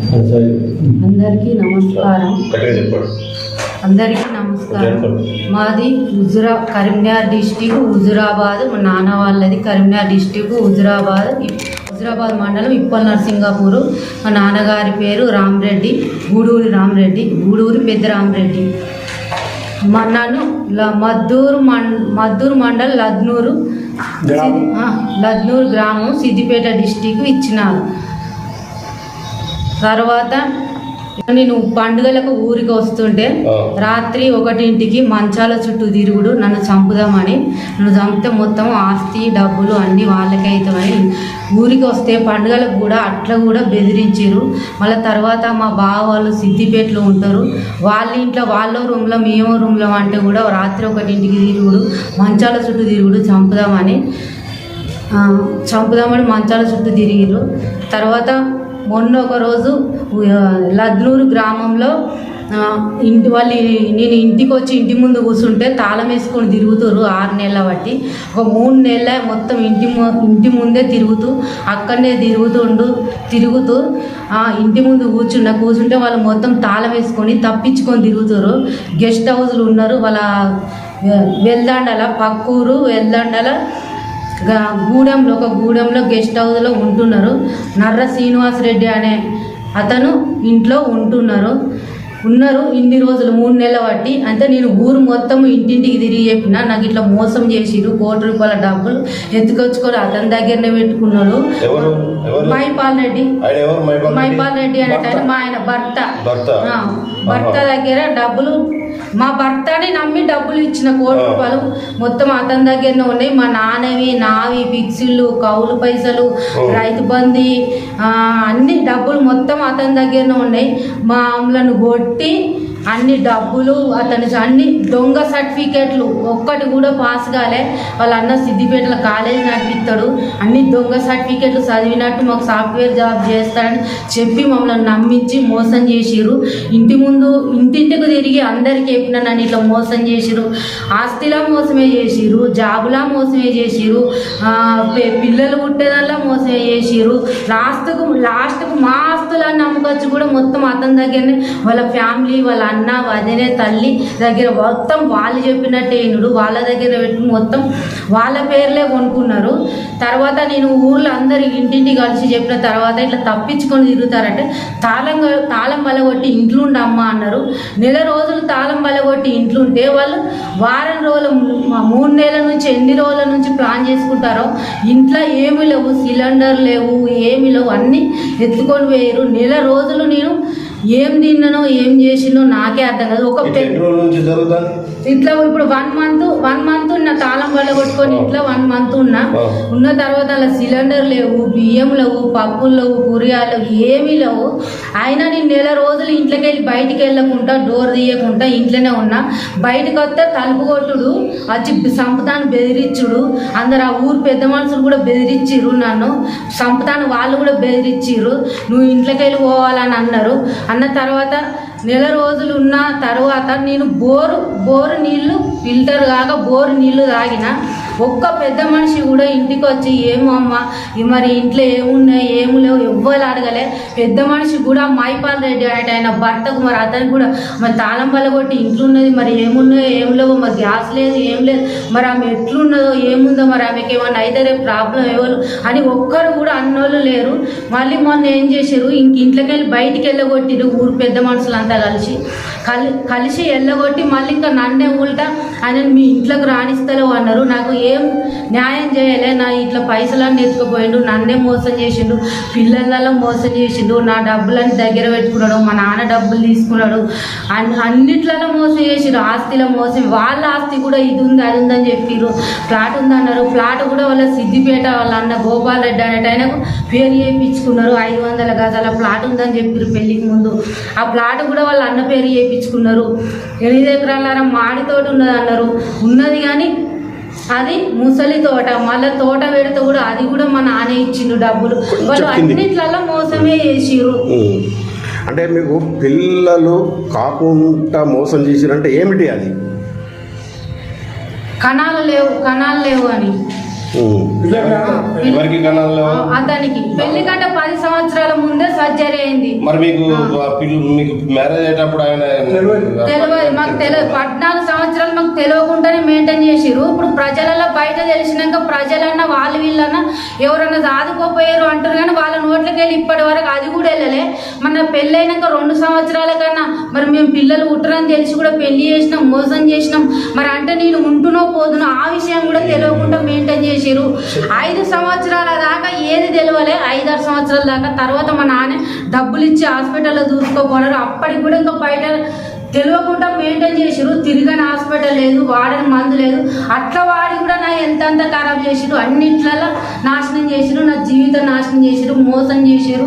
అందరికీ నమస్కారం. అందరికీ నమస్కారం. మాది హుజురా కరీంనగర్ డిస్టిక్ హుజురాబాద్. మా నాన్న వాళ్ళది కరీంనగర్ డిస్టిక్ హుజురాబాద్. హుజురాబాద్ మండలం ఇప్పల్ నరసింగాపూర్. మా నాన్నగారి పేరు రామరెడ్డి గూడూరి రామరెడ్డి గూడూరి పెద్ద రామరెడ్డి. మా నన్ను ల- మద్దూరు మం మద్దూరు మండల్ లద్నూరు లద్నూరు గ్రామం సిద్దిపేట డిస్టిక్ ఇచ్చినారు. తర్వాత నేను పండుగలకు ఊరికి వస్తుంటే. రాత్రి ఒకటింటికి మంచాల చుట్టూ తిరుగుడు నన్ను చంపుదామని. నన్ను చంపితే మొత్తం ఆస్తి డబ్బులు అన్నీ వాళ్ళకే అవుతామని ఊరికి వస్తే పండుగలకు కూడా అట్లా కూడా బెదిరించారు మళ్ళీ తర్వాత మా బావ వాళ్ళు సిద్దిపేటలో ఉంటారు. వాళ్ళ ఇంట్లో వాళ్ళ రూమ్లో మేము రూమ్లో అంటే కూడా రాత్రి ఒకటింటికి తిరుగుడు మంచాల చుట్టూ తిరుగుడు చంపుదామని. చంపుదామని మంచాల చుట్టూ తిరిగిరు తర్వాత మొన్న ఒక రోజు లద్నూరు గ్రామంలో ఇంటి వాళ్ళు నేను ఇంటికి వచ్చి ఇంటి ముందు కూర్చుంటే తాళం వేసుకొని తిరుగుతారు ఆరు నెలల బట్టి. ఒక మూడు నెలల మొత్తం ఇంటి ము- ఇంటి ముందే తిరుగుతూ అక్కడనే తిరుగుతుండు తిరుగుతూ ఇంటి ముందు కూర్చున్న కూర్చుంటే వాళ్ళు మొత్తం తాళం వేసుకొని తప్పించుకొని తిరుగుతారు గెస్ట్ హౌస్లు ఉన్నారు వాళ్ళ ఆ, వెల్దండల పక్కూరు వెల్దండల గూడెంలో ఒక గూడెంలో గెస్ట్ హౌస్లో ఉంటున్నారు. నర్ర శ్రీనివాస్ రెడ్డి అనే అతను ఇంట్లో ఉంటున్నారు. ఉన్నారు ఇన్ని రోజులు మూడు నెలల బట్టి అంటే నేను ఊరు మొత్తం ఇంటింటికి తిరిగి చెప్పిన నాకు ఇట్లా మోసం చేసిరు కోటి రూపాయల డబ్బులు ఎత్తుకొచ్చుకొని అతని దగ్గరనే పెట్టుకున్నాడు మైపాల్ రెడ్డి. మైపాల్ రెడ్డి? మైపాల్ రెడ్డి అనే భర్త. మా ఆయన భర్త. భర్త. దగ్గర డబ్బులు మా భర్తని నమ్మి డబ్బులు ఇచ్చిన కోటి. రూపాయలు మొత్తం అతని దగ్గరనే ఉన్నాయి మా నాన్నవి నావి ఫిక్సిళ్ళు కౌలు పైసలు. రైతు బంది అన్ని డబ్బులు మొత్తం అతని దగ్గరనే ఉన్నాయి మా ఆమ్లను కొట్టి అన్ని డబ్బులు అతని అన్ని దొంగ సర్టిఫికేట్లు ఒక్కటి కూడా పాస్ కాలే. వాళ్ళ అన్న సిద్దిపేటలో కాలేజీ నడిపిస్తాడు. అన్ని దొంగ సర్టిఫికేట్లు చదివినట్టు మాకు సాఫ్ట్వేర్ జాబ్ చేస్తాడని చెప్పి మమ్మల్ని నమ్మించి మోసం చేసిరు ఇంటి ముందు ఇంటింటికి తిరిగి అందరికీ చెప్పిన నన్ను ఇట్లా మోసం చేసిరు ఆస్తిలా మోసమే చేసిరు జాబులా మోసమే చేసిరు పిల్లలు పుట్టేదల్లా మోసమే చేసిరు లాస్ట్కు లాస్ట్కు మా ఆస్తులన్నీ అమ్ముకొచ్చి కూడా మొత్తం అతని దగ్గరనే వాళ్ళ ఫ్యామిలీ వాళ్ళ అన్న వదినే తల్లి దగ్గర మొత్తం వాళ్ళు చెప్పినట్టే ఈనుడు వాళ్ళ దగ్గర పెట్టి మొత్తం వాళ్ళ పేర్లే కొనుక్కున్నారు. తర్వాత నేను ఊర్లో అందరు ఇంటింటి కలిసి చెప్పిన తర్వాత ఇట్లా తప్పించుకొని తిరుగుతారంటే తాళం తాళం బలగొట్టి ఇంట్లో ఉండి అమ్మ అన్నారు. నెల రోజులు తాళం బలగొట్టి ఇంట్లో ఉంటే వాళ్ళు వారం రోజులు మూడు నెలల నుంచి ఎన్ని రోజుల నుంచి ప్లాన్ చేసుకుంటారో ఇంట్లో ఏమి లేవు సిలిండర్ లేవు ఏమి లేవు అన్నీ ఎత్తుకొని పోయారు నెల రోజులు నేను ఏం తిన్నానో ఏం చేసినో నాకే అర్థం కాదు. ఒక పెట్రోల్ నుంచి జరుగుతుంది? ఇట్లా ఇప్పుడు వన్ మంత్ వన్ మంత్ ఉన్న తాళం వల్ల కొట్టుకొని. ఇంట్లో వన్ మంత్ ఉన్నా. ఉన్న తర్వాత అలా సిలిండర్ లేవు బియ్యం లేవు పప్పులు లేవు కూరగాయలు ఏమీ లేవు. అయినా నేను నెల రోజులు ఇంట్లోకి వెళ్ళి బయటికి వెళ్ళకుండా డోర్ తీయకుండా ఇంట్లోనే ఉన్నా. బయటకు వస్తే తలుపు కొట్టుడు వచ్చి సంపుతాను బెదిరించుడు అందరు ఆ ఊరు పెద్ద మనుషులు కూడా బెదిరించిర్రు నన్ను. సంపుతాను వాళ్ళు కూడా బెదిరించిర్రు నువ్వు ఇంట్లోకి వెళ్ళి పోవాలని అన్నారు. అన్న తర్వాత నెల రోజులు ఉన్న తర్వాత నేను బోరు బోరు నీళ్ళు ఫిల్టర్ కాక బోరు నీళ్ళు తాగిన. ఒక్క పెద్ద మనిషి కూడా ఇంటికి వచ్చి ఏమో అమ్మ మరి ఇంట్లో ఏమున్నాయి ఏమి లేవు ఎవ్వరు అడగలే. పెద్ద మనిషి కూడా మైపాల్ రెడ్డి అనేట ఆయన భర్తకు మరి అతనికి కూడా మరి తాళం పలగొట్టి ఇంట్లో ఉన్నది మరి ఏమున్నాయో ఏం లేవు మరి గ్యాస్ లేదు ఏం లేదు. మరి ఆమె ఎట్లున్నదో ఏముందో మరి ఆమెకి ఏమన్నా అయితే రేపు ప్రాబ్లం ఎవరు అని ఒక్కరు కూడా అన్నోళ్ళు లేరు. మళ్ళీ మొన్న ఏం చేశారు? ఇంక ఇంట్లోకి వెళ్ళి బయటికి వెళ్ళగొట్టిరు ఊరు పెద్ద మనుషులంతా కలిసి. కలి కలిసి వెళ్ళగొట్టి మళ్ళీ ఇంకా నన్నే ఉల్టా ఆయన మీ ఇంట్లోకి రాణిస్తలేవు అన్నారు. నాకు ఏం న్యాయం చేయలే. నా ఇట్లా పైసలన్నీ ఎత్తుకుపోయిండు నన్నే మోసం చేసిండు పిల్లలలో మోసం చేసిండు నా డబ్బులన్నీ దగ్గర పెట్టుకున్నాడు మా నాన్న డబ్బులు తీసుకున్నాడు అన్ని అన్నిట్లలో మోసం చేసిండు ఆస్తిలో మోసం వాళ్ళ ఆస్తి కూడా ఇది ఉంది అది ఉందని చెప్పిర్రు. ప్లాట్ ఉందన్నారు ప్లాట్ కూడా వాళ్ళ సిద్దిపేట వాళ్ళ అన్న గోపాల్ రెడ్డి అనేట ఆయనకు పేరు చేయించుకున్నారు ఐదు వందల గజాల ప్లాట్ ఉందని చెప్పారు పెళ్ళికి ముందు. ఆ ప్లాట్ కూడా వాళ్ళ అన్న పేరు చేయించుకున్నారు. ఎనిమిది ఎకరాల మాడితోటి ఉన్నది అన్నారు ఉన్నది కానీ అది ముసలి తోట మళ్ళీ తోట పెడితే కూడా అది కూడా మా నాన్న ఇచ్చిండు డబ్బులు వాళ్ళు. అన్నిట్లలో మోసమే చేసిర్రు ఉమ్. అంటే మీకు పిల్లలు కాకుండా మోసం చేసిరంటే ఏమిటి అది కణాలు లేవు కణాలు లేవు అని. ఎవరికి కనాలో అతనికి. పెళ్ళి కంటే పది సంవత్సరాల ముందే సర్జరీ అయింది. మరి మీకు ఆ. పిల్ల మీకు మ్యారేజ్ అయ్యేటప్పుడు ఆయన తెలియదు. మాకు తెలియదు. పద్నాలుగు సంవత్సరాలు మాకు తెలియకుండానే మెయింటైన్ చేసిరు ఇప్పుడు ప్రజలలో బయట తెలిసినాక ప్రజలన్నా వాళ్ళు వీళ్ళన్నా ఎవరన్నా ఆదుకోపోయారు అంటారు కానీ వాళ్ళ నోట్లకి వెళ్ళి ఇప్పటి వరకు అది కూడా వెళ్ళలే. మన పెళ్ళైనాక రెండు సంవత్సరాల కన్నా మరి మేము పిల్లలు పుట్టరని తెలిసి కూడా పెళ్ళి చేసినాం మోసం చేసినాం. మరి అంటే నేను ఉంటునో పోదునో ఆ విషయం కూడా తెలియకుండా మెయింటైన్ చేసిరు ఐదు సంవత్సరాల దాకా ఏది తెలియలే ఐదారు సంవత్సరాల దాకా తర్వాత మా నాన్న డబ్బులు ఇచ్చి హాస్పిటల్లో చూసుకోపోవడం అప్పటికి కూడా ఇంకా బయట తెలియకుండా మెయింటైన్ చేసిరు తిరగని హాస్పిటల్ లేదు వాడని మందు లేదు. అట్లా వాడి కూడా నా ఎంతంత ఖరాబ్ చేసిరు అన్నిట్లలో నాశనం చేసిరు నా జీవితం నాశనం చేసిరు మోసం చేసిరు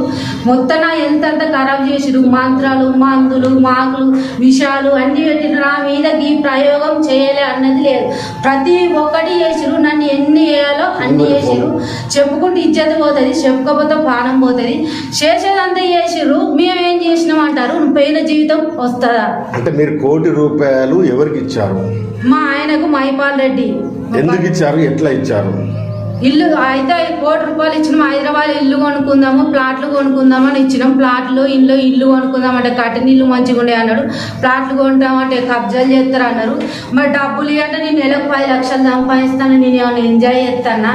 మొత్తం నా ఎంతంత ఖరాబ్ చేసిరు మంత్రాలు మందులు మాకులు విషాలు అన్ని పెట్టిన నా మీద ఈ ప్రయోగం చేయలే అన్నది లేదు. ప్రతి ఒక్కటి చేసిరు నన్ను ఎన్ని చేయాలో అన్ని చేసిరు చెప్పుకుంటే ఇజ్జత పోతుంది చెప్పుకోకపోతే ప్రాణం పోతుంది. చేసేదంతా చేసిర్రు మేము ఏం చేసినాం అంటారు పోయిన జీవితం వస్తుందా? అంటే మీరు కోటి రూపాయలు ఎవరికి ఇచ్చారు? మా ఆయనకు మైపాల్ రెడ్డి. ఎందుకు ఇచ్చారు? ఎట్లా ఇచ్చారు? ఇల్లు అయితే కోటి రూపాయలు ఇచ్చినాం. హైదరాబాద్ ఇల్లు కొనుక్కుందాము ప్లాట్లు కొనుక్కుందాము అని ఇచ్చినాం. ప్లాట్లు ఇల్లు ఇల్లు కొనుక్కుందామంటే కట్టిన ఇల్లు మంచిగా ఉండే అన్నాడు. ప్లాట్లు కొంటామంటే కబ్జాలు చేస్తారు అన్నారు. మరి డబ్బులు అంటే నేను నెలకు పది లక్షలు సంపాదిస్తాను నేను ఏమైనా ఎంజాయ్ చేస్తానా?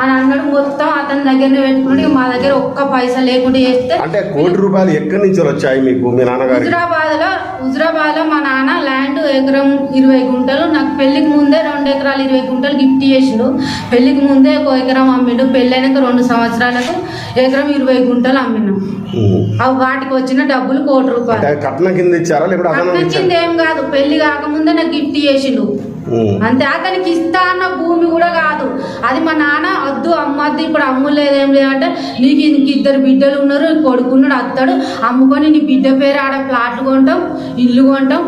అని అన్నాడు. మొత్తం అతని దగ్గరనే పెట్టుకున్నాడు. ఇక మా దగ్గర ఒక్క పైసా లేకుండా చేస్తే అంటే కోటి రూపాయలు ఎక్కడి నుంచి వచ్చాయి మీకు మీ నాన్నగారికి? హుజరాబాద్లో హుజరాబాద్లో మా నాన్న ల్యాండ్ ఎకరం ఇరవై గుంటలు నాకు పెళ్ళికి ముందే రెండు ఎకరాలు ఇరవై గుంటలు గిఫ్ట్ చేసిండు. పెళ్ళికి ముందే ఒక ఎకరం అమ్మిండు పెళ్ళైనాక రెండు సంవత్సరాలకు ఎకరం ఇరవై గుంటలు అమ్మినాం. అవి వాటికి వచ్చిన డబ్బులు కోటి రూపాయలు. కట్నం కింద ఇచ్చారా ఏం కాదు పెళ్ళి కాకముందే నాకు గిఫ్ట్ చేసిండు. అంతే అతనికి ఇస్తా అన్న భూమి కూడా కాదు. అది మా నాన్న వద్దు అమ్మద్దు ఇప్పుడు అమ్ములేదు ఏం లేదంటే నీకు ఇంక ఇద్దరు బిడ్డలు ఉన్నారు కొడుకున్నాడు అత్తాడు అమ్ముకొని నీ బిడ్డ పేరు ఆడ ప్లాట్లు కొంటాం ఇల్లు కొంటాం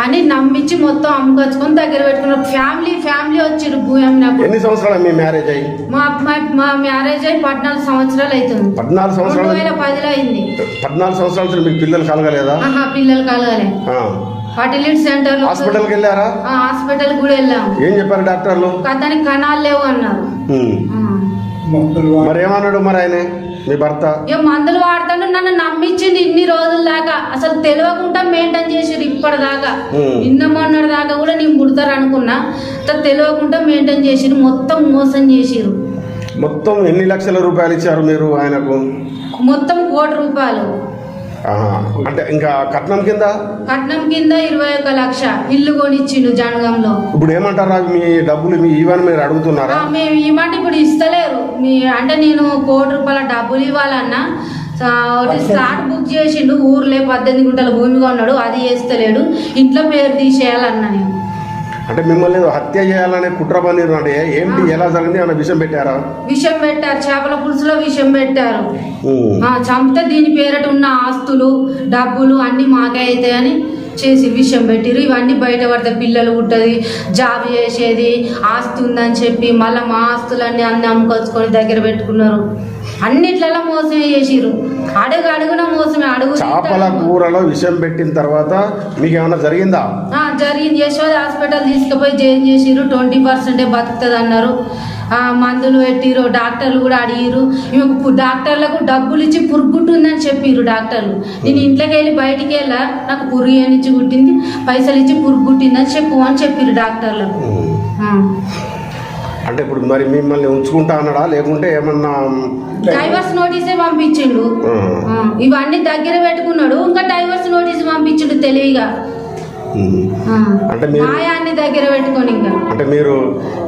అని నమ్మించి మొత్తం అమ్ముకొచ్చుకొని దగ్గర పెట్టుకున్నారు ఫ్యామిలీ ఫ్యామిలీ వచ్చిరు భూమి అమ్మినప్పుడు. ఎన్ని సంవత్సరాలు మీ మ్యారేజ్ అయ్యి? మా మా- మా మ్యారేజ్ అయి పద్నాలుగు సంవత్సరాలు అవుతుంది పద్నాలుగు రెండు సంవత్సరాలు వేల పదిలో అయింది. పద్నాలుగు సంవత్సరాల మీకు పిల్లలు కలగలేదా? ఆహా పిల్లలు కలగాలి. ఆ. ఫర్టిలిటీ సెంటర్ హాస్పిటల్కి వెళ్ళారా? హాస్పిటల్ కూడా వెళ్ళాము ఏం చెప్పారు డాక్టర్లు? అతనికి కణాలు లేవు అన్నారు. ఉమ్. ఆ. మరి ఏమన్నాడు మరి ఆయన? మీ భర్త? మందులు వాడతాను నన్ను నమ్మించింది ఇన్ని రోజుల దాకా. అసలు తెలియకుండా మెయింటైన్ చేసిరు ఇప్పటిదాకా. నిన్న మొన్నటి దాకా కూడా నేను పుడతారు అనుకున్నా. తెలియకుండా మెయింటైన్ చేసిరు మొత్తం మోసం చేసిరు మొత్తం ఎన్ని లక్షల రూపాయలు ఇచ్చారు మీరు ఆయనకు? మొత్తం కోటి రూపాయలు. అంటే ఇంకా కట్నం కింద? కట్నం కింద ఇరవై ఒక లక్ష ఇల్లు కొనిచ్చిండు జనగంలో. ఇప్పుడు ఏమంటారు మీ డబ్బులు మీ ఇవని మీరు అడుగుతున్నారా? మేము ఇవ్వమంటే ఇప్పుడు ఇస్తలేరు. మీ అంటే నేను కోటి రూపాయల డబ్బులు ఇవ్వాలన్నా ఒకటి స్లాట్ బుక్ చేసిండు ఊర్లే పద్దెనిమిది గుంటల భూమి కొన్నాడు అది చేస్తలేడు. ఇంట్లో పేరు తీసేయాలన్నా నేను. అంటే మిమ్మల్ని హత్య చేయాలనే కుట్ర పన్నీరు అంటే ఏంటి? ఎలా జరిగింది? అన్న విషయం పెట్టారా? విషం పెట్టారు. చేపల పులుసులో విషం పెట్టారు. చంపితే దీని పేరట ఉన్న ఆస్తులు డబ్బులు అన్ని మాకే అవుతాయని చేసి విషయం పెట్టిరు. ఇవన్నీ బయట పడితే పిల్లలు పుట్టది జాబ్ చేసేది ఆస్తి ఉందని చెప్పి మళ్ళీ మా ఆస్తులన్నీ అన్ని అమ్ముకొచ్చుకొని దగ్గర పెట్టుకున్నారు. అన్నిట్లలో మోసమే చేసిరు అడుగు అడుగున మోసమే అడుగు చేపల కూరలో విషం పెట్టిన తర్వాత మీకు ఏమైనా జరిగిందా జరిగింది. యశోద హాస్పిటల్ తీసుకుపోయి జాయిన్ చేసిర్రు. ట్వంటీ పర్సెంటే బతుకుతుంది అన్నారు మందులు పెట్టిరు డాక్టర్లు కూడా అడిగిరు ఈమెకు పు- డాక్టర్లకు డబ్బులు ఇచ్చి పురుగుట్టుందని చెప్పిర్రు డాక్టర్లు. నేను ఇంట్లోకి వెళ్ళి బయటికి వెళ్ళా. నాకు పురుగు ఏనిచ్చి కుట్టింది పైసలు ఇచ్చి పురుగు కుట్టిందని చెప్పు అని చెప్పిర్రు డాక్టర్లకు. అంటే ఇప్పుడు మరి మిమ్మల్ని ఉంచుకుంటా అన్నాడా? లేకుంటే ఏమన్నా డైవర్స్ నోటీసే పంపించిండు. ఇవన్నీ దగ్గర పెట్టుకున్నాడు. ఇంకా డైవర్స్ నోటీస్ పంపించిండు తెలివిగా. అంటే మీరు మాయాన్ని దగ్గర పెట్టుకొని ఇంకా. అంటే మీరు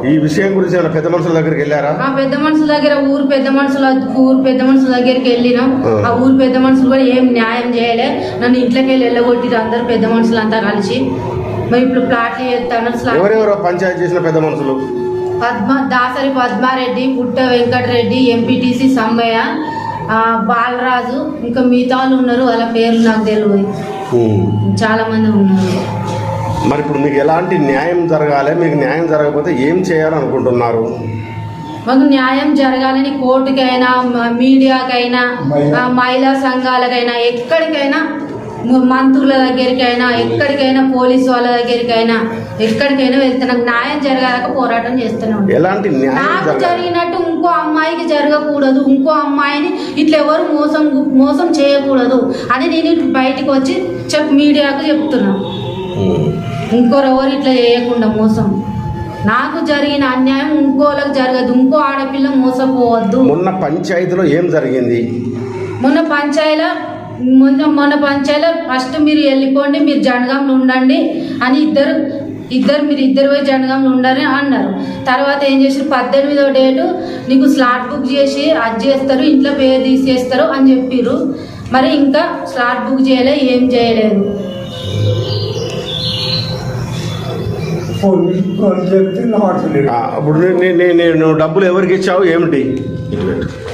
ఈ విషయం గురించి ఏమైనా పెద్ద మనుషుల దగ్గరికి వెళ్ళారా? ఆ పెద్ద మనుషుల దగ్గర ఊరు పెద్ద మనుషుల ఊరు పెద్ద మనుషుల దగ్గరికి వెళ్ళినాం. ఆ. ఊరు పెద్ద మనుషులు కూడా ఏం న్యాయం చేయలే. నన్ను ఇంట్లోకి వెళ్ళి వెళ్ళగొట్టిరు అందరు పెద్ద మనుషులు అంతా కలిసి. మరి ఇప్పుడు ప్లాట్లు చేస్తాను ఎవరెవరో పంచాయతీ చేసిన పెద్ద మనుషులు? పద్మ దాసరి పద్మారెడ్డి పుట్ట వెంకటరెడ్డి ఎంపీటీసీ సమ్మయ్య ఆ, బాలరాజు ఇంకా మిగతా వాళ్ళు ఉన్నారు. వాళ్ళ పేర్లు నాకు తెలియదు. చాలా మంది ఉన్నారు. మరి ఇప్పుడు మీకు ఎలాంటి న్యాయం జరగాలి? మీకు న్యాయం జరగకపోతే ఏం చేయాలనుకుంటున్నారు మాకు న్యాయం జరగాలని కోర్టుకైనా మీడియాకైనా ఆ, మహిళా సంఘాలకైనా ఎక్కడికైనా మంత్రుల దగ్గరికైనా ఎక్కడికైనా పోలీసు వాళ్ళ దగ్గరికైనా ఎక్కడికైనా వెళ్తే నాకు న్యాయం జరగాక పోరాటం చేస్తూనే ఎలాంటి నాకు జరిగినట్టు ఇంకో అమ్మాయికి జరగకూడదు ఇంకో అమ్మాయిని ఇట్లా ఎవరు మోసం మోసం చేయకూడదు అని నేను బయటికి వచ్చి చెప్ మీడియాకు చెప్తున్నా. ఇంకోరెవరు ఇట్లా చేయకుండా మోసం. నాకు జరిగిన అన్యాయం ఇంకోళ్ళకి జరగదు ఇంకో ఆడపిల్ల మోసపోవద్దు. మొన్న పంచాయతీలో ఏం జరిగింది? మొన్న పంచాయతీలో మొన్న మొన్న పంచాయతీలో ఫస్ట్ మీరు వెళ్ళిపోండి మీరు జనగాంలో ఉండండి అని ఇద్దరు ఇద్దరు మీరు ఇద్దరు పోయి జనగాంలో ఉండాలని అన్నారు. తర్వాత ఏం చేసారు పద్దెనిమిదో డేటు నీకు స్లాట్ బుక్ చేసి అది చేస్తారు ఇంట్లో పేరు తీసేస్తారు అని చెప్పిర్రు. మరి ఇంకా స్లాట్ బుక్ చేయలే ఏం చేయలేదు. ఫోన్ ఫోన్ చెప్తే నాటలేదు ఆ, ఇప్పుడు నీ- నీ- నీ- నీ- నువ్వు డబ్బులు ఎవరికి ఇచ్చావు? ఏమిటి.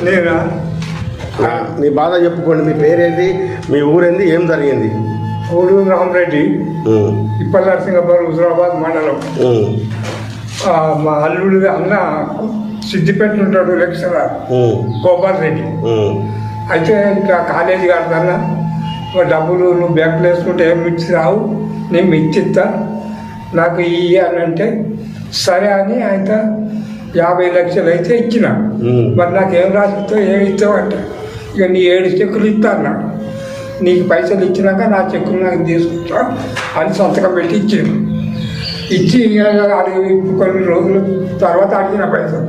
నేనా నీ బాధ చెప్పుకోండి మీ పేరేంటి మీ ఊరేంది ఏం జరిగింది? ఓడు రామరెడ్డి ఉమ్, ఇప్పటి నరసింగపురం హుజరాబాద్ మండలం. మా అల్లుడు అన్న సిద్దిపేట ఉంటాడు లెక్చరర్. గోపాల్ రెడ్డి. అయితే ఇంకా కాలేజీ కడతానా మా డబ్బులు నువ్వు బ్యాంకులో వేసుకుంటే ఏమి ఇచ్చి రావు నేను ఇచ్చిస్తా నాకు ఇయ్యి అని అంటే సరే అని ఆయన యాభై లక్షలు అయితే ఇచ్చిన. మరి నాకు ఏం రాసిస్తావు ఏమి ఇస్తావు అంటే. ఇక నీ ఏడు చెక్కులు ఇస్తా అన్నాడు. నీకు పైసలు ఇచ్చినాక నా చెక్కులు నాకు తీసుకుంటా అని సంతకం పెట్టి ఇచ్చాను ఇచ్చి అడిగి కొన్ని రోజుల తర్వాత అడిగిన పైసలు.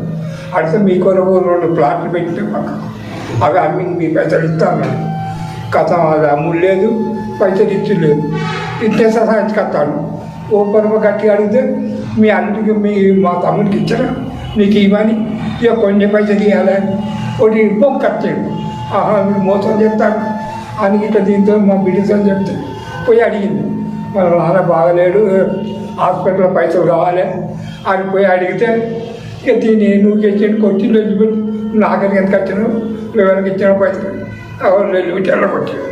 అడిగితే మీ కొరకు రెండు ప్లాట్లు పెట్టిన పక్క అవి అమ్మి మీ పైసలు ఇస్తా అన్నాడు. కథ అది అమ్ములేదు పైసలు ఇచ్చలేదు ఇచ్చే సహాయించుకొస్తాడు. ఓ పరమ గట్టిగా అడిగితే మీ అన్నిటికి మీ మా తమ్ముడికి ఇచ్చారా నీకు ఇవ్వని ఇక కొన్ని పైసలు ఇవ్వాలి ఒకటి మొక్కచ్చాడు ఆహా మీరు మోసం చెప్తాను అని ఇట్లా దీంతో మా బిడ్డతో చెప్తే పోయి అడిగింది మన నాన్న బాగలేడు హాస్పిటల్లో పైసలు కావాలి అని పోయి అడిగితే ఇక దీన్ని నువ్వు తెచ్చి కొట్టి వెళ్ళిపెట్టి నాకని ఎంత ఖర్చును ఎవరికి ఇచ్చిన పైసలు ఎవరు వెళ్ళిపెట్టి వెళ్ళగొట్టాడు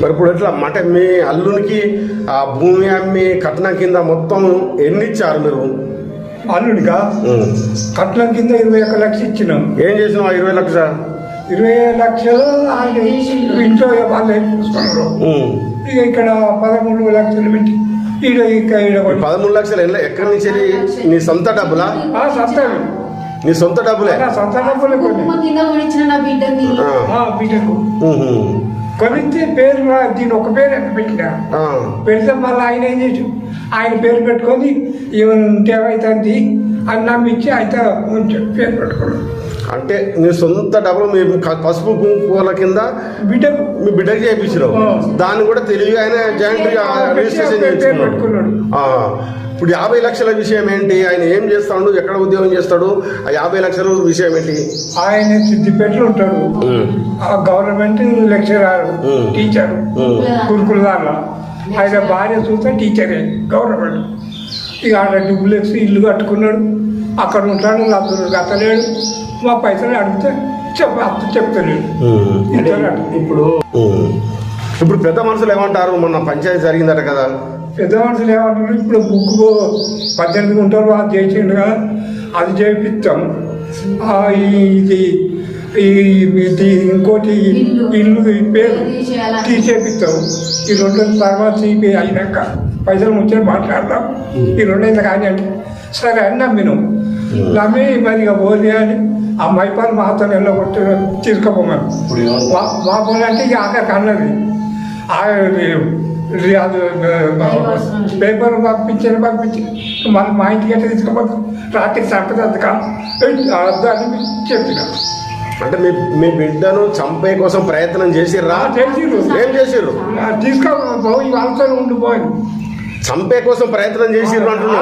మరి ఇప్పుడు ఎట్లా? అంటే మీ అల్లునికి ఆ భూమి అమ్మి కట్నం కింద మొత్తం ఎన్ని ఇచ్చారు మీరు? అల్లుడిగా. కట్నం కింద ఇరవై ఒక్క లక్ష ఇచ్చినాం. ఏం చేసినావు ఆ ఇరవై లక్ష? ఇరవై లక్షలు ఆయన ఇంట్లో వాళ్ళు ఏం చూసుకున్నారు. ఇక ఇక్కడ పదమూడు లక్షలు పెట్టి ఈడ ఇక ఈడ పదమూడు లక్షలు ఎక్కడి నుంచి వెళ్ళి నీ సొంత డబ్బులా? సత్తాడు నీ సొంత డబ్బులే? సొంత డబ్బులు బిడ్డకి. కొనిస్తే పేరు దీని ఒక పేరు ఎంత పెట్టినా. పెడితే మళ్ళీ ఆయన ఏం చేసి ఆయన పేరు పెట్టుకొని ఈవెన్ అవుతుంది అని నమ్మించి అయితే పేరు పెట్టుకున్నాడు. అంటే నీ సొంత డబ్బులు మీ పసుపు కుంకుమల కింద బిడ్డకు మీ బిడ్డకి చేయించినావు. ఆ. దాన్ని కూడా తెలివిగా ఆయన జాయింట్గా రిజిస్ట్రేషన్ పెట్టుకున్నాడు. ఇప్పుడు యాభై లక్షల విషయం ఏంటి? ఆయన ఏం చేస్తాడు? ఎక్కడ ఉద్యోగం చేస్తాడు? ఆ యాభై లక్షల విషయం ఏంటి? ఆయన సిద్దిపేటలో ఉంటాడు. Government lecturer. టీచర్. గురుకుల ఆయన భార్య చూస్తే టీచరే గవర్నమెంట్ ఇక ఆడ డూప్లెక్స్ ఇల్లు కట్టుకున్నాడు. అక్కడ ఉంటాడు లబ్ధులు కట్టలేడు. మా పైసలు అడిగితే చెప్ప చెప్తలేడు. ఇప్పుడు. ఇప్పుడు పెద్ద మనుషులు ఏమంటారు? మొన్న పంచాయతీ జరిగిందట కదా. పెద్ద మనుషులు ఏమంటారు? ఇప్పుడు బుక్ పద్దెనిమిది ఉంటారు అది చేసిండు కదా అది చేపిస్తాం. ఇది ఇంకోటి ఇల్లు. ఈ పేరు. తీసేపిస్తాం ఈ రెండు తర్వాత ఈ అయినాక పైసలు ముచ్చని మాట్లాడదాం. ఈ రెండు అయితే కానీ అంటే సరే అని నమ్మినాం నమ్మి మరి ఇక పోతే అని ఆ మైపాలు మాతో వెళ్ళగొట్టి తీసుకుపోమని? మా మా పోనీ అంటే ఇక ఆఖరికి అన్నది అది పేపర్ పంపించారు పంపించి మన మా ఇంటికి ఎట్లా తీసుకుపోతాం? రాత్రి సంపద కాదు అని చెప్పిన. అంటే మీ మీ బిడ్డను చంపే కోసం ప్రయత్నం చేసిర్రా? తెలిసిరు ఏం చేసిర్రు? వాళ్ళతో ఉండిపోయింది చంపే కోసం ప్రయత్నం చేసిర్రు అంటున్నా.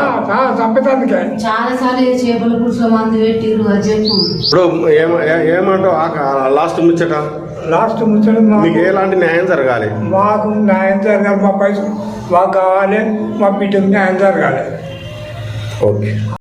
చంపేదానికే. చాలా సార్లు చేపల పురుషుల మందు పెట్టిర్రు అది చెప్పు. ఇప్పుడు ఏమంటావు? లాస్ట్ ముచ్చట. లాస్ట్ ముచ్చట మీకు మాకు ఎలాంటి న్యాయం జరగాలి? మాకు న్యాయం జరగాలి మా పైసలు మాకు కావాలి మా బిడ్డకు న్యాయం జరగాలి. ఓకే.